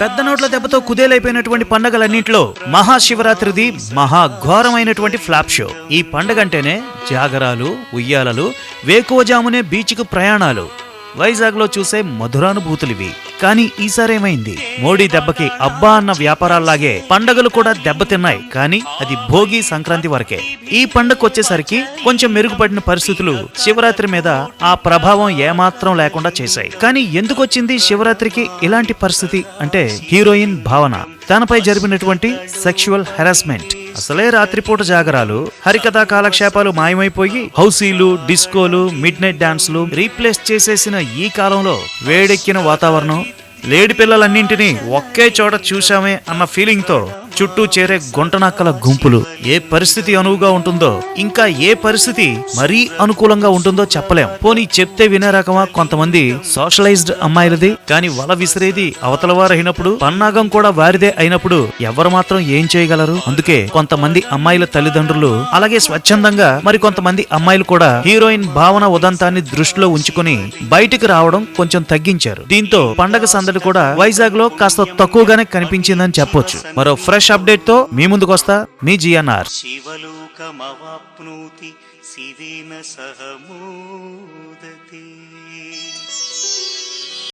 పెద్ద నోట్ల దెబ్బతో కుదేలైపోయినటువంటి పండగలన్నింటిలో మహాశివరాత్రిది మహా ఘోరమైనటువంటి ఫ్లాప్ షో. ఈ పండగ అంటేనే జాగరాలు ఉయ్యాలలు వేకువజామునే బీచ్కు ప్రయాణాలు వైజాగ్లో చూసే మధురానుభూతులివి. కానీ ఈసారేమైంది మోడీ దెబ్బకి అబ్బా అన్న వ్యాపారాల్లాగే పండగలు కూడా దెబ్బతిన్నాయి. కానీ అది భోగి సంక్రాంతి వరకే. ఈ పండగ వచ్చేసరికి కొంచెం మెరుగుపడిన పరిస్థితులు శివరాత్రి మీద ఆ ప్రభావం ఏమాత్రం లేకుండా చేశాయి. కానీ ఎందుకు వచ్చింది శివరాత్రికి ఇలాంటి పరిస్థితి? అంటే హీరోయిన్ భావన. తనపై జరిపినటువంటి సెక్షువల్ హెరాస్మెంట్. అసలే రాత్రిపూట జాగరాలు. హరికథా కాలక్షేపాలు మాయమైపోయి హౌసీలు డిస్కోలు మిడ్ నైట్ డాన్స్లు రీప్లేస్ చేసేసిన ఈ కాలంలో వేడెక్కిన వాతావరణం లేడి పిల్లలన్నింటినీ ఒకే చోట చూశామే అన్న ఫీలింగ్తో చుట్టూ చేరే గుంటనక్కల గుంపులు ఏ పరిస్థితి అనువుగా ఉంటుందో ఇంకా ఏ పరిస్థితి మరీ అనుకూలంగా ఉంటుందో చెప్పలేం. పోనీ చెప్తే వినే రకమా? కొంతమంది సోషలైజ్డ్ అమ్మాయిలది కానీ వల విసిరేది అవతల వారైనప్పుడు అయినప్పుడు పన్నాగం కూడా వారిదే అయినప్పుడు ఎవరు మాత్రం ఏం చేయగలరు? అందుకే కొంతమంది అమ్మాయిల తల్లిదండ్రులు అలాగే స్వచ్ఛందంగా మరి కొంతమంది అమ్మాయిలు కూడా హీరోయిన్ భావన ఉదంతాన్ని దృష్టిలో ఉంచుకుని బయటికి రావడం కొంచెం తగ్గించారు. దీంతో పండగ సందడి కూడా వైజాగ్లో కాస్త తక్కువగానే కనిపించిందని చెప్పొచ్చు. మరో ఫ్రెష్ ఫ్రెష్ అప్డేట్తో మీ ముందుకు వస్తా మీ జిఎన్ఆర్ శివలోకమవాప్నోతి శివేన సహమోద